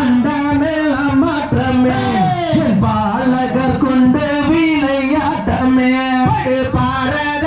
அந்த மாற்றமே பாலகர் கொண்டு பாரத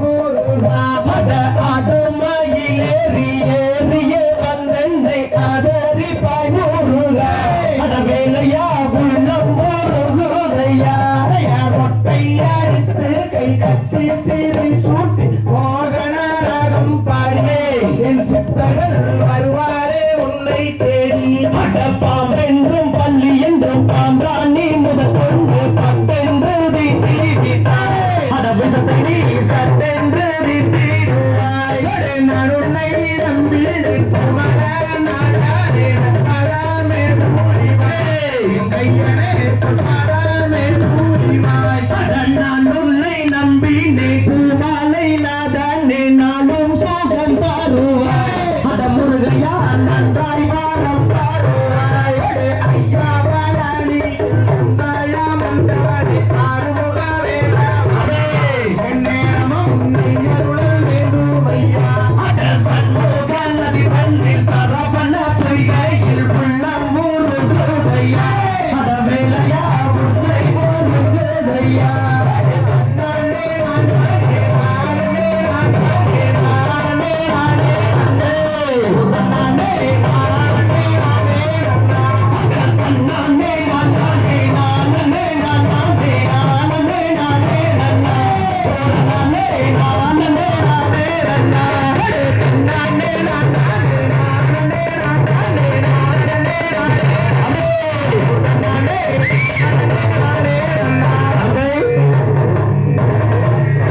பாம்பென்றும் பள்ளி என்றும் பாம்பரான் நீ முதல் கொண்டு பத்தென்று அட விசத்தடி சத்தென்று நான் உன்னை நம்பி கையனே